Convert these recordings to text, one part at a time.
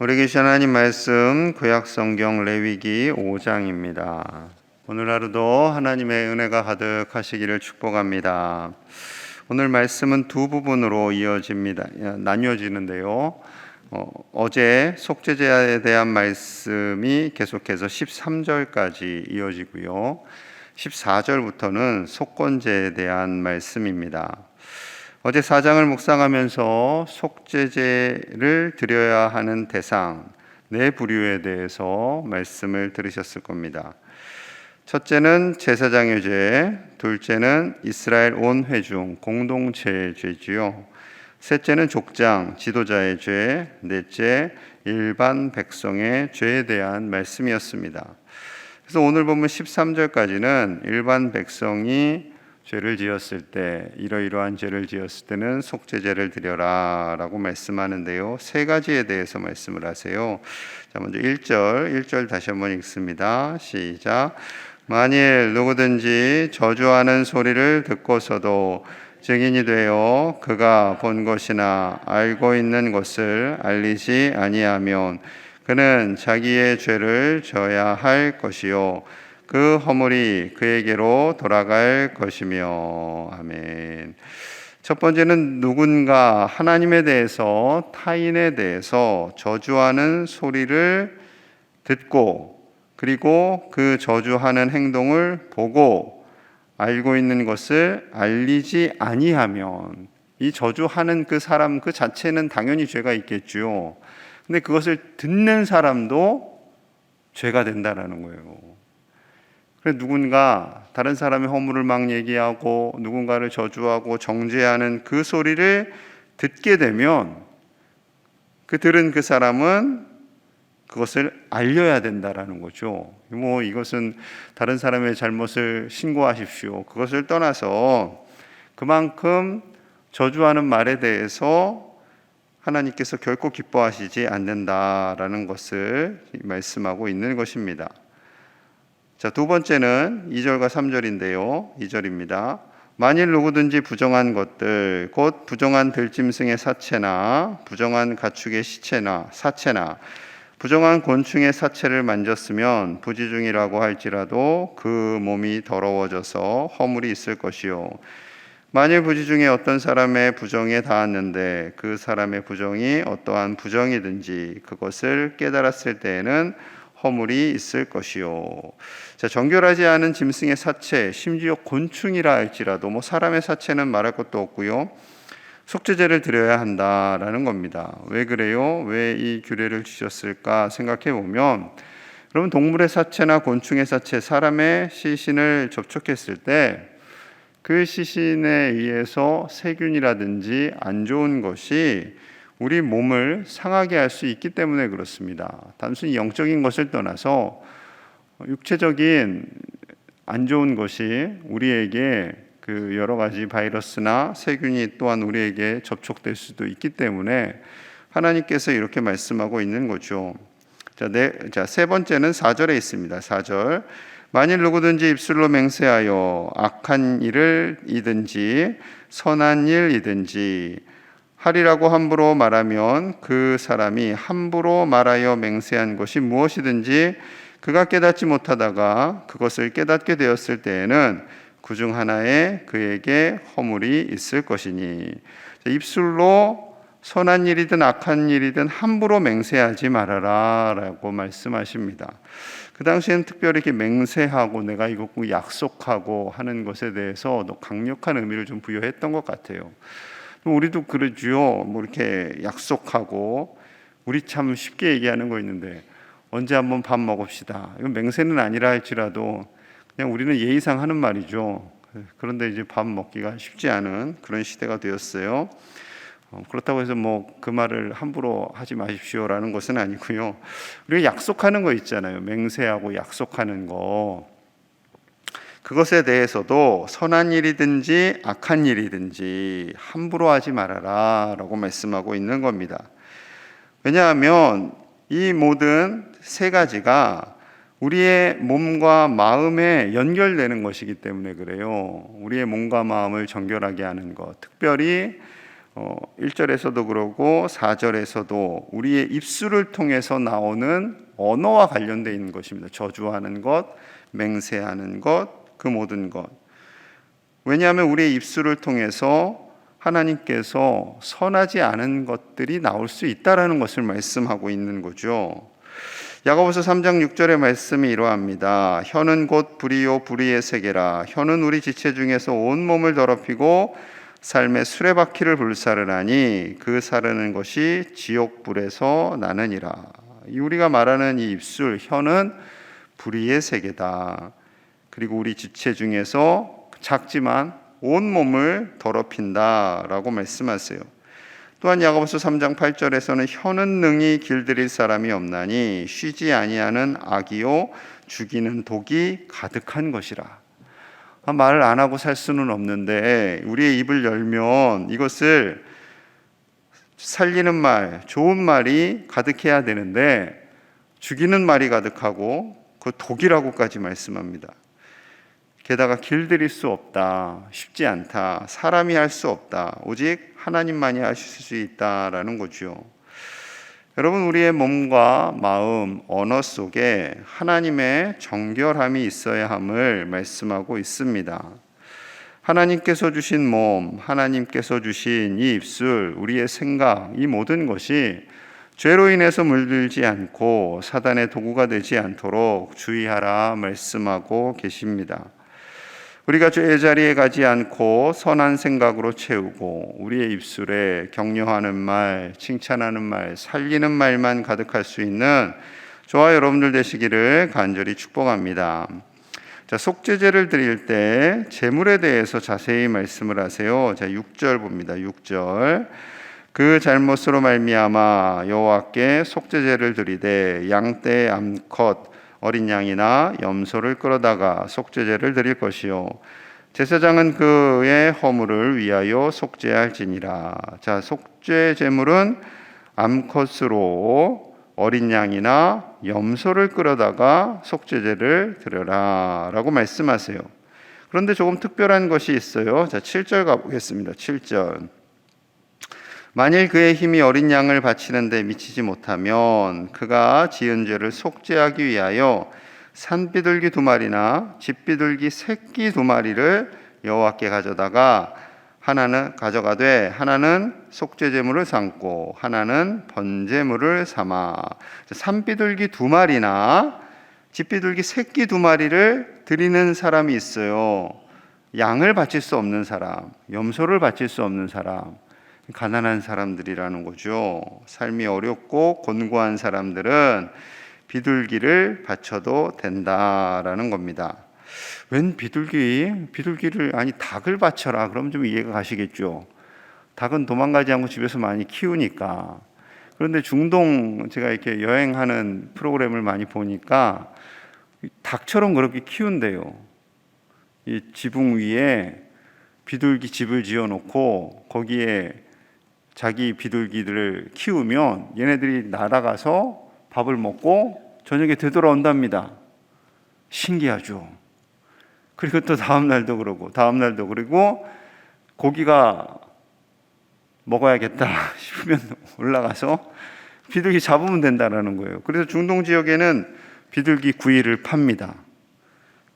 우리 계신 하나님 말씀 구약 성경 레위기 5장입니다. 오늘 하루도 하나님의 은혜가 가득하시기를 축복합니다. 오늘 말씀은 두 부분으로 이어집니다. 나뉘어지는데요. 어, 제 속죄제에 대한 말씀이 계속해서 13절까지 이어지고요. 14절부터는 속건제에 대한 말씀입니다. 어제 사장을 묵상하면서 속죄제를 드려야 하는 대상 네 부류에 대해서 말씀을 들으셨을 겁니다. 첫째는 제사장의 죄, 둘째는 이스라엘 온 회중 공동체의 죄지요. 셋째는 족장 지도자의 죄, 넷째 일반 백성의 죄에 대한 말씀이었습니다. 그래서 오늘 보면 13절까지는 일반 백성이 죄를 지었을 때 이러이러한 죄를 지었을 때는 속죄제를 드려라라고 말씀하는데요. 세 가지에 대해서 말씀을 하세요. 자, 먼저 1절, 1절 다시 한번 읽습니다. 시작. 만일 누구든지 저주하는 소리를 듣고서도 증인이 되어 그가 본 것이나 알고 있는 것을 알리지 아니하면 그는 자기의 죄를 져야 할 것이요 그 허물이 그에게로 돌아갈 것이며 아멘. 첫 번째는 누군가 하나님에 대해서 타인에 대해서 저주하는 소리를 듣고 그리고 그 저주하는 행동을 보고 알고 있는 것을 알리지 아니하면 이 저주하는 그 사람 그 자체는 당연히 죄가 있겠죠. 근데 그것을 듣는 사람도 죄가 된다라는 거예요. 그래서 누군가 다른 사람의 허물을 막 얘기하고 누군가를 저주하고 정죄하는 그 소리를 듣게 되면 그 들은 그 사람은 그것을 알려야 된다라는 거죠. 뭐 이것은 다른 사람의 잘못을 신고하십시오. 그것을 떠나서 그만큼 저주하는 말에 대해서 하나님께서 결코 기뻐하시지 않는다라는 것을 말씀하고 있는 것입니다. 자, 두 번째는 2절과 3절인데요. 2절입니다. 만일 누구든지 부정한 것들, 곧 부정한 들짐승의 사체나 부정한 가축의 시체나 사체나 부정한 곤충의 사체를 만졌으면 부지중이라고 할지라도 그 몸이 더러워져서 허물이 있을 것이요. 만일 부지 중에 어떤 사람의 부정에 닿았는데 그 사람의 부정이 어떠한 부정이든지 그것을 깨달았을 때에는 허물이 있을 것이요. 자, 정결하지 않은 짐승의 사체, 심지어 곤충이라 할지라도 뭐 사람의 사체는 말할 것도 없고요. 속죄제를 드려야 한다라는 겁니다. 왜 그래요? 왜 이 규례를 주셨을까 생각해 보면 그러면 동물의 사체나 곤충의 사체, 사람의 시신을 접촉했을 때 그 시신에 의해서 세균이라든지 안 좋은 것이 우리 몸을 상하게 할 수 있기 때문에 그렇습니다. 단순히 영적인 것을 떠나서 육체적인 안 좋은 것이 우리에게 그 여러 가지 바이러스나 세균이 또한 우리에게 접촉될 수도 있기 때문에 하나님께서 이렇게 말씀하고 있는 거죠. 자, 네, 자, 세 번째는 4절에 있습니다. 4절. 만일 누구든지 입술로 맹세하여 악한 일을 이든지 선한 일이든지 하리라고 함부로 말하면 그 사람이 함부로 말하여 맹세한 것이 무엇이든지 그가 깨닫지 못하다가 그것을 깨닫게 되었을 때에는 그 중 하나에 그에게 허물이 있을 것이니 입술로 선한 일이든 악한 일이든 함부로 맹세하지 말아라라고 말씀하십니다. 그 당시에는 특별히 이렇게 맹세하고 내가 이거 약속하고 하는 것에 대해서 강력한 의미를 좀 부여했던 것 같아요. 우리도 그러지요. 뭐 이렇게 약속하고 우리 참 쉽게 얘기하는 거 있는데 언제 한번 밥 먹읍시다. 이건 맹세는 아니라 할지라도 그냥 우리는 예의상 하는 말이죠. 그런데 이제 밥 먹기가 쉽지 않은 그런 시대가 되었어요. 어, 그렇다고 해서 뭐 그 말을 함부로 하지 마십시오라는 것은 아니고요. 우리가 약속하는 거 있잖아요. 맹세하고 약속하는 거. 그것에 대해서도 선한 일이든지 악한 일이든지 함부로 하지 말아라 라고 말씀하고 있는 겁니다. 왜냐하면 이 모든 세 가지가 우리의 몸과 마음에 연결되는 것이기 때문에 그래요. 우리의 몸과 마음을 정결하게 하는 것, 특별히 어, 1절에서도 그러고 4절에서도 우리의 입술을 통해서 나오는 언어와 관련되어 있는 것입니다. 저주하는 것, 맹세하는 것, 그 모든 것. 왜냐하면 우리의 입술을 통해서 하나님께서 선하지 않은 것들이 나올 수 있다라는 것을 말씀하고 있는 거죠. 야고보서 3장 6절의 말씀이 이러합니다. 혀는 곧 불이요 불의의 세계라. 혀는 우리 지체 중에서 온 몸을 더럽히고 삶의 수레바퀴를 불사르나니 그 사르는 것이 지옥 불에서 나느니라. 우리가 말하는 이 입술 혀는 불의의 세계다. 그리고 우리 지체 중에서 작지만 온 몸을 더럽힌다라고 말씀하세요. 또한 야고보서 3장 8절에서는 혀는 능히 길들일 사람이 없나니 쉬지 아니하는 악이요 죽이는 독이 가득한 것이라. 아, 말을 안 하고 살 수는 없는데 우리의 입을 열면 이것을 살리는 말, 좋은 말이 가득해야 되는데 죽이는 말이 가득하고 그 독이라고까지 말씀합니다. 게다가 길들일 수 없다, 쉽지 않다, 사람이 할 수 없다, 오직 하나님만이 하실 수 있다라는 거죠. 여러분 우리의 몸과 마음, 언어 속에 하나님의 정결함이 있어야 함을 말씀하고 있습니다. 하나님께서 주신 몸, 하나님께서 주신 이 입술, 우리의 생각, 이 모든 것이 죄로 인해서 물들지 않고 사단의 도구가 되지 않도록 주의하라 말씀하고 계십니다. 우리가 죄의 자리에 가지 않고 선한 생각으로 채우고 우리의 입술에 격려하는 말, 칭찬하는 말, 살리는 말만 가득할 수 있는 저와 여러분들 되시기를 간절히 축복합니다. 자, 속죄제를 드릴 때 제물에 대해서 자세히 말씀을 하세요. 자, 6절 봅니다. 6절. 그 잘못으로 말미암아 여호와께 속죄제를 드리되 양떼 암컷 어린 양이나 염소를 끌어다가 속죄제를 드릴 것이요 제사장은 그의 허물을 위하여 속죄할지니라. 자, 속죄 제물은 암컷으로 어린 양이나 염소를 끌어다가 속죄제를 드려라라고 말씀하세요. 그런데 조금 특별한 것이 있어요. 자, 7절 가보겠습니다. 7절. 만일 그의 힘이 어린 양을 바치는데 미치지 못하면 그가 지은 죄를 속죄하기 위하여 산비둘기 두 마리나 집비둘기 새끼 두 마리를 여호와께 가져다가 하나는 가져가되 하나는 속죄 제물을 삼고 하나는 번제물을 삼아 산비둘기 두 마리나 집비둘기 새끼 두 마리를 드리는 사람이 있어요. 양을 바칠 수 없는 사람, 염소를 바칠 수 없는 사람, 가난한 사람들이라는 거죠. 삶이 어렵고 곤고한 사람들은 비둘기를 바쳐도 된다라는 겁니다. 웬 비둘기? 비둘기를 아니 닭을 바쳐라. 그럼 좀 이해가 가시겠죠. 닭은 도망가지 않고 집에서 많이 키우니까. 그런데 중동 제가 이렇게 여행하는 프로그램을 많이 보니까 닭처럼 그렇게 키운대요. 이 지붕 위에 비둘기 집을 지어 놓고 거기에 자기 비둘기들을 키우면 얘네들이 날아가서 밥을 먹고 저녁에 되돌아온답니다. 신기하죠. 그리고 또 다음 날도 그러고 다음 날도 그리고 고기가 먹어야겠다 싶으면 올라가서 비둘기 잡으면 된다라는 거예요. 그래서 중동 지역에는 비둘기 구이를 팝니다.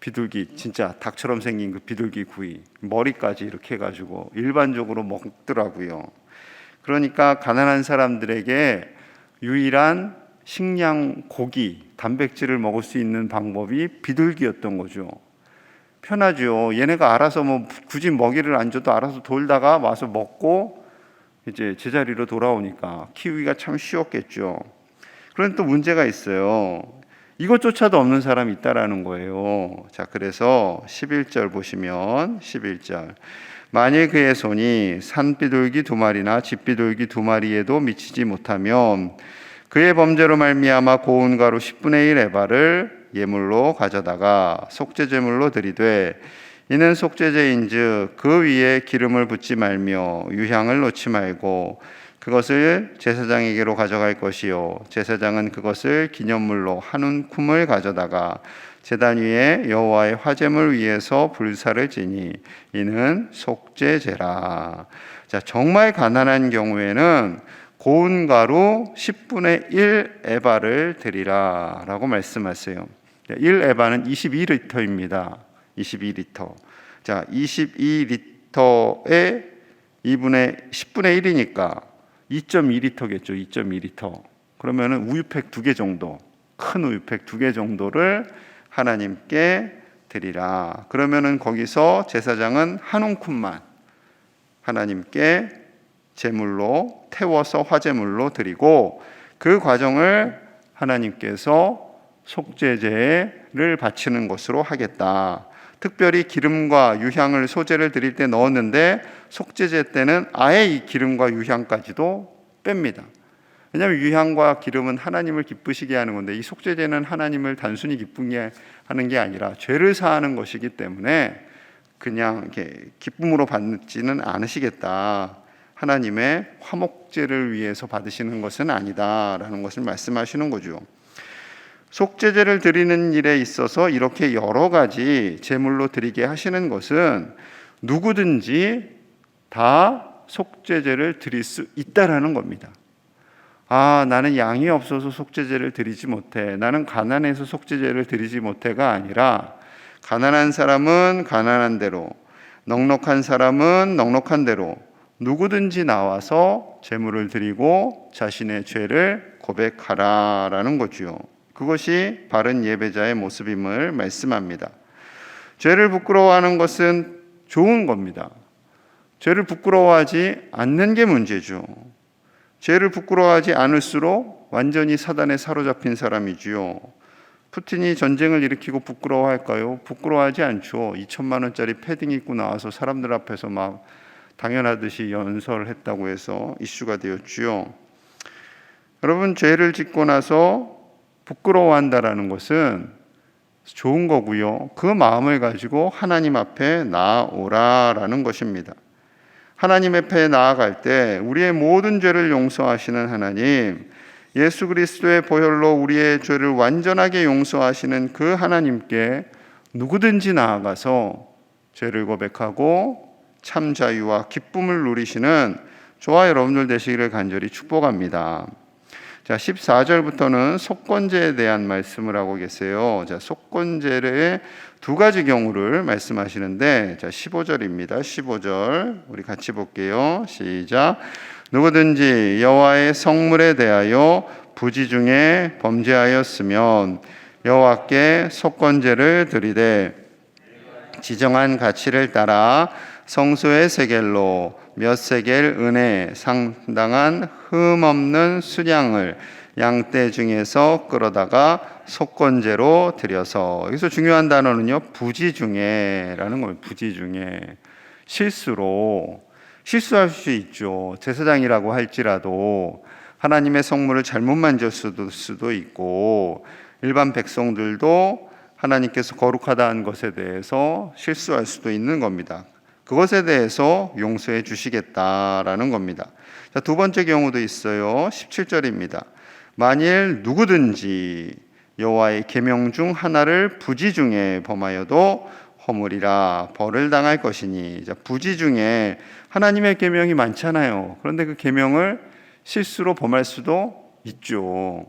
비둘기 진짜 닭처럼 생긴 그 비둘기 구이 머리까지 이렇게 해가지고 일반적으로 먹더라고요. 그러니까 가난한 사람들에게 유일한 식량 고기, 단백질을 먹을 수 있는 방법이 비둘기였던 거죠. 편하죠. 얘네가 알아서 뭐 굳이 먹이를 안 줘도 알아서 돌다가 와서 먹고 이제 제자리로 돌아오니까 키우기가 참 쉬웠겠죠. 그런데 또 문제가 있어요. 이것조차도 없는 사람이 있다라는 거예요. 자, 그래서 11절 보시면 11절. 만일 그의 손이 산비둘기 두 마리나 집비둘기 두 마리에도 미치지 못하면 그의 범죄로 말미암아 고운 가루 10분의 1 에바를 예물로 가져다가 속죄제물로 드리되 이는 속죄제인즉 그 위에 기름을 붓지 말며 유향을 놓지 말고 그것을 제사장에게로 가져갈 것이요. 제사장은 그것을 기념물로 한 움큼을 가져다가 제단 위에 여호와의 화제물 위에서 불사를 지니 이는 속죄제라. 자, 정말 가난한 경우에는 고운 가루 10분의 1 에바를 드리라라고 말씀하세요. 1 에바는 22리터입니다. 22리터. 자, 22리터에 2분의 10분의 1이니까 2.2리터겠죠. 2.2리터. 그러면은 우유팩 두 개 정도, 큰 우유팩 두 개 정도를 하나님께 드리라. 그러면은 거기서 제사장은 한 움큼만 하나님께 제물로 태워서 화제물로 드리고 그 과정을 하나님께서 속죄제를 바치는 것으로 하겠다. 특별히 기름과 유향을 소재를 드릴 때 넣었는데 속죄제 때는 아예 이 기름과 유향까지도 뺍니다. 왜냐하면 유향과 기름은 하나님을 기쁘시게 하는 건데 이 속죄제는 하나님을 단순히 기쁘게 하는 게 아니라 죄를 사하는 것이기 때문에 그냥 이렇게 기쁨으로 받지는 않으시겠다. 하나님의 화목제를 위해서 받으시는 것은 아니다라는 것을 말씀하시는 거죠. 속죄제를 드리는 일에 있어서 이렇게 여러 가지 제물로 드리게 하시는 것은 누구든지 다 속죄제를 드릴 수 있다라는 겁니다. 아, 나는 양이 없어서 속죄제를 드리지 못해. 나는 가난해서 속죄제를 드리지 못해가 아니라 가난한 사람은 가난한 대로, 넉넉한 사람은 넉넉한 대로 누구든지 나와서 제물을 드리고 자신의 죄를 고백하라라는 거지요. 그것이 바른 예배자의 모습임을 말씀합니다. 죄를 부끄러워하는 것은 좋은 겁니다. 죄를 부끄러워하지 않는 게 문제죠. 죄를 부끄러워하지 않을수록 완전히 사단에 사로잡힌 사람이지요. 푸틴이 전쟁을 일으키고 부끄러워할까요? 부끄러워하지 않죠. 2천만 원짜리 패딩 입고 나와서 사람들 앞에서 막 당연하듯이 연설했다고 해서 이슈가 되었지요. 여러분 죄를 짓고 나서 부끄러워한다라는 것은 좋은 거고요. 그 마음을 가지고 하나님 앞에 나아오라라는 것입니다. 하나님 앞에 나아갈 때 우리의 모든 죄를 용서하시는 하나님, 예수 그리스도의 보혈로 우리의 죄를 완전하게 용서하시는 그 하나님께 누구든지 나아가서 죄를 고백하고 참 자유와 기쁨을 누리시는 저와 여러분들 되시기를 간절히 축복합니다. 자, 14절부터는 속건제에 대한 말씀을 하고 계세요. 자, 속건제의 두 가지 경우를 말씀하시는데 자, 15절입니다. 15절. 우리 같이 볼게요. 시작. 누구든지 여호와의 성물에 대하여 부지 중에 범죄하였으면 여호와께 속건제를 드리되 지정한 가치를 따라 성소의 세겔로 몇 세겔 은혜 상당한 흠 없는 수량을 양떼 중에서 끌어다가 속건제로 드려서. 여기서 중요한 단어는요 부지 중에라는 거예요 부지 중에. 실수로. 실수할 수 있죠. 제사장이라고 할지라도 하나님의 성물을 잘못 만졌을 수도 있고 일반 백성들도 하나님께서 거룩하다는 것에 대해서 실수할 수도 있는 겁니다. 그것에 대해서 용서해 주시겠다라는 겁니다. 자, 두 번째 경우도 있어요. 17절입니다. 만일 누구든지 여호와의 계명 중 하나를 부지 중에 범하여도 허물이라 벌을 당할 것이니 자, 부지 중에 하나님의 계명이 많잖아요. 그런데 그 계명을 실수로 범할 수도 있죠.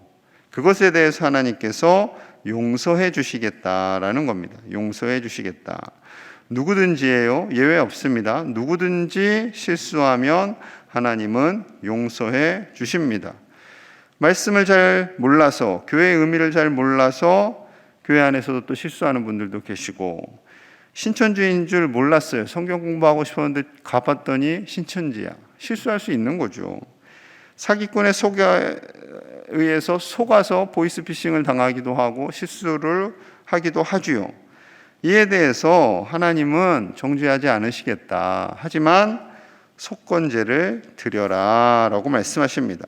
그것에 대해서 하나님께서 용서해 주시겠다라는 겁니다. 용서해 주시겠다. 누구든지예요. 예외 없습니다. 누구든지 실수하면 하나님은 용서해 주십니다. 말씀을 잘 몰라서 교회의 의미를 잘 몰라서 교회 안에서도 또 실수하는 분들도 계시고 신천지인 줄 몰랐어요. 성경 공부하고 싶었는데 가봤더니 신천지야. 실수할 수 있는 거죠. 사기꾼의 속에 의해서 속아서 보이스피싱을 당하기도 하고 실수를 하기도 하지요. 이에 대해서 하나님은 정죄하지 않으시겠다. 하지만 속건제를 드려라 라고 말씀하십니다.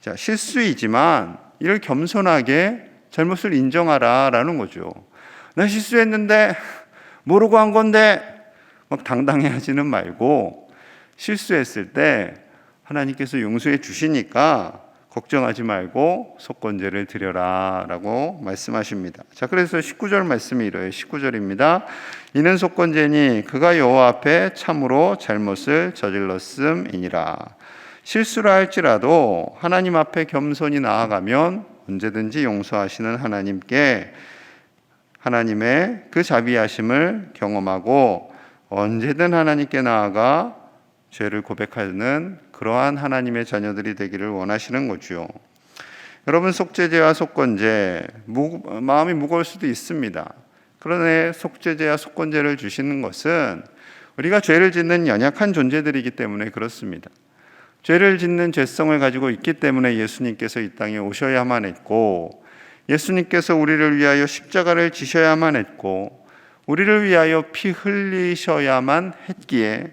자, 실수이지만 이를 겸손하게 잘못을 인정하라 라는 거죠. 나 실수했는데 모르고 한 건데 막 당당해 하지는 말고 실수했을 때 하나님께서 용서해 주시니까 걱정하지 말고 속건제를 드려라 라고 말씀하십니다. 자, 그래서 19절 말씀이 이래요. 19절입니다. 이는 속건제니 그가 여호와 앞에 참으로 잘못을 저질렀음이니라. 실수를 할지라도 하나님 앞에 겸손히 나아가면 언제든지 용서하시는 하나님께 하나님의 그 자비하심을 경험하고 언제든 하나님께 나아가 죄를 고백하는 그러한 하나님의 자녀들이 되기를 원하시는 거죠. 여러분 속죄제와 속건제 무, 마음이 무거울 수도 있습니다. 그러나 속죄제와 속건제를 주시는 것은 우리가 죄를 짓는 연약한 존재들이기 때문에 그렇습니다. 죄를 짓는 죄성을 가지고 있기 때문에 예수님께서 이 땅에 오셔야만 했고 예수님께서 우리를 위하여 십자가를 지셔야만 했고 우리를 위하여 피 흘리셔야만 했기에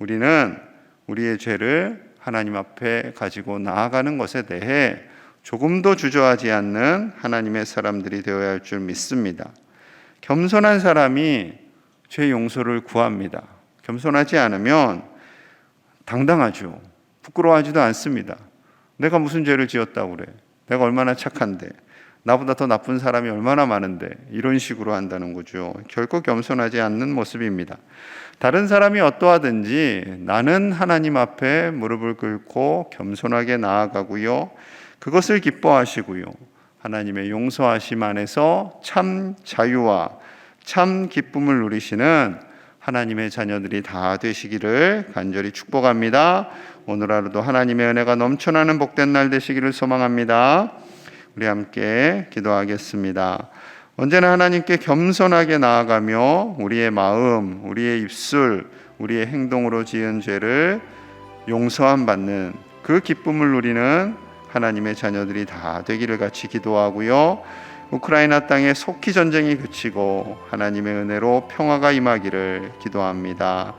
우리는 우리의 죄를 하나님 앞에 가지고 나아가는 것에 대해 조금도 주저하지 않는 하나님의 사람들이 되어야 할 줄 믿습니다. 겸손한 사람이 죄 용서를 구합니다. 겸손하지 않으면 당당하죠. 부끄러워하지도 않습니다. 내가 무슨 죄를 지었다고 그래? 내가 얼마나 착한데? 나보다 더 나쁜 사람이 얼마나 많은데? 이런 식으로 한다는 거죠. 결코 겸손하지 않는 모습입니다. 다른 사람이 어떠하든지 나는 하나님 앞에 무릎을 꿇고 겸손하게 나아가고요. 그것을 기뻐하시고요. 하나님의 용서하심 안에서 참 자유와 참 기쁨을 누리시는 하나님의 자녀들이 다 되시기를 간절히 축복합니다. 오늘 하루도 하나님의 은혜가 넘쳐나는 복된 날 되시기를 소망합니다. 우리 함께 기도하겠습니다. 언제나 하나님께 겸손하게 나아가며 우리의 마음, 우리의 입술, 우리의 행동으로 지은 죄를 용서함 받는 그 기쁨을 누리는 하나님의 자녀들이 다 되기를 같이 기도하고요. 우크라이나 땅에 속히 전쟁이 그치고 하나님의 은혜로 평화가 임하기를 기도합니다.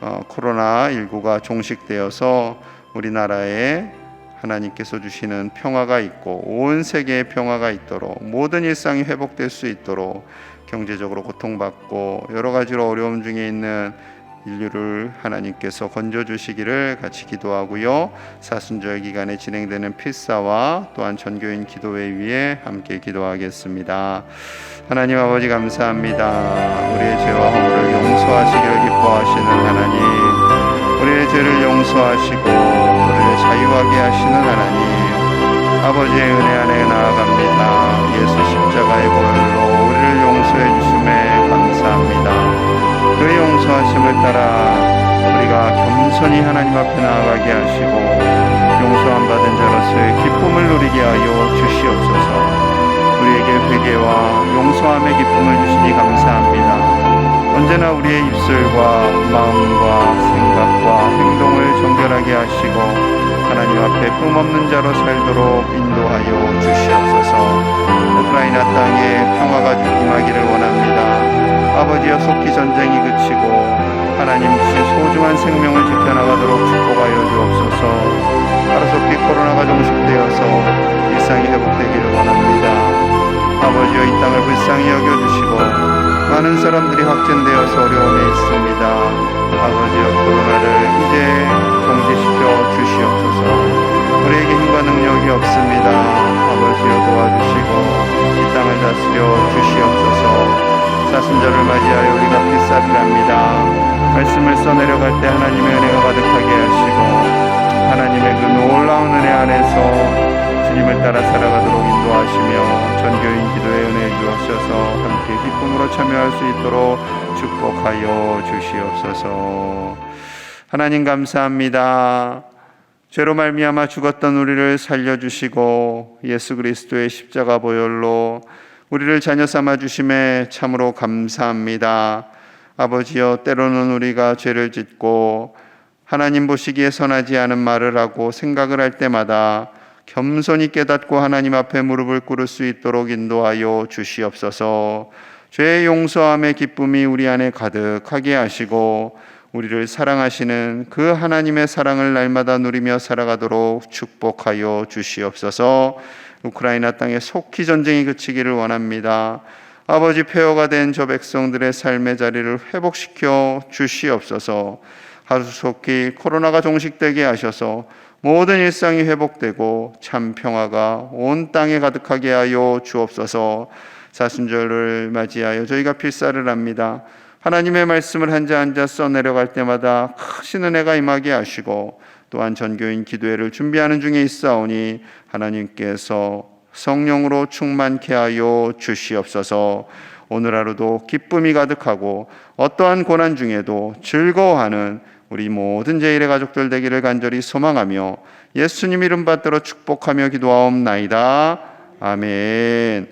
어, 코로나 19가 종식되어서 우리나라에 하나님께서 주시는 평화가 있고 온 세계에 평화가 있도록 모든 일상이 회복될 수 있도록 경제적으로 고통받고 여러 가지로 어려움 중에 있는 인류를 하나님께서 건져 주시기를 같이 기도하고요. 사순절 기간에 진행되는 필사와 또한 전교인 기도회 위에 함께 기도하겠습니다. 하나님 아버지 감사합니다. 우리의 죄와 허물을 용서하시기를 기뻐하시는 하나님, 우리의 죄를 용서하시고 우리를 자유하게 하시는 하나님, 아버지의 은혜 안에 나아갑니다. 예수 십자가의 보혈로 우리를 용서해 주심에 감사합니다. 그 용서하심을 따라 우리가 겸손히 하나님 앞에 나아가게 하시고 용서함 받은 자로서의 기쁨을 누리게 하여 주시옵소서. 우리에게 회개와 용서함의 기쁨을 주시니 감사합니다. 언제나 우리의 입술과 마음과 생각과 행동을 정결하게 하시고 하나님 앞에 흠없는 자로 살도록 인도하여 주시옵소서. 우크라이나 땅에 평화가 임하기를 원합니다. 아버지여 속히 전쟁이 그치고 하나님 주신 소중한 생명을 지켜나가도록 축복하여 주옵소서 하루속히 코로나가 종식되어서 일상이 회복되기를 원합니다 아버지여 이 땅을 불쌍히 여겨주시고 많은 사람들이 확진되어서 어려움에 있습니다. 아버지여 코로나를 이제 정지시켜 주시옵소서. 우리에게 힘과 능력이 없습니다. 아버지여 도와주시고 이 땅을 다스려 주시옵소서. 사순절을 맞이하여 우리가 필사를 합니다. 말씀을 써내려갈 때 하나님의 은혜가 가득하게 하시고 하나님의 그 놀라운 은혜 안에서 주님을 따라 살아가도록 인도하시며 전교인 기도의 은혜 주옵소서 함께 기쁨으로 참여할 수 있도록 축복하여 주시옵소서. 하나님 감사합니다. 죄로 말미암아 죽었던 우리를 살려주시고 예수 그리스도의 십자가 보혈로 우리를 자녀 삼아 주심에 참으로 감사합니다. 아버지여 때로는 우리가 죄를 짓고 하나님 보시기에 선하지 않은 말을 하고 생각을 할 때마다 겸손히 깨닫고 하나님 앞에 무릎을 꿇을 수 있도록 인도하여 주시옵소서. 죄의 용서함의 기쁨이 우리 안에 가득하게 하시고 우리를 사랑하시는 그 하나님의 사랑을 날마다 누리며 살아가도록 축복하여 주시옵소서. 우크라이나 땅에 속히 전쟁이 그치기를 원합니다. 아버지 폐허가 된 저 백성들의 삶의 자리를 회복시켜 주시옵소서. 하루속히 코로나가 종식되게 하셔서 모든 일상이 회복되고 참 평화가 온 땅에 가득하게 하여 주옵소서. 사순절을 맞이하여 저희가 필사를 합니다. 하나님의 말씀을 한자 한자 써 내려갈 때마다 크신 은혜가 임하게 하시고 또한 전교인 기도회를 준비하는 중에 있사오니 하나님께서 성령으로 충만케 하여 주시옵소서. 오늘 하루도 기쁨이 가득하고 어떠한 고난 중에도 즐거워하는 우리 모든 제일의 가족들 되기를 간절히 소망하며 예수님 이름 받들어 축복하며 기도하옵나이다. 아멘.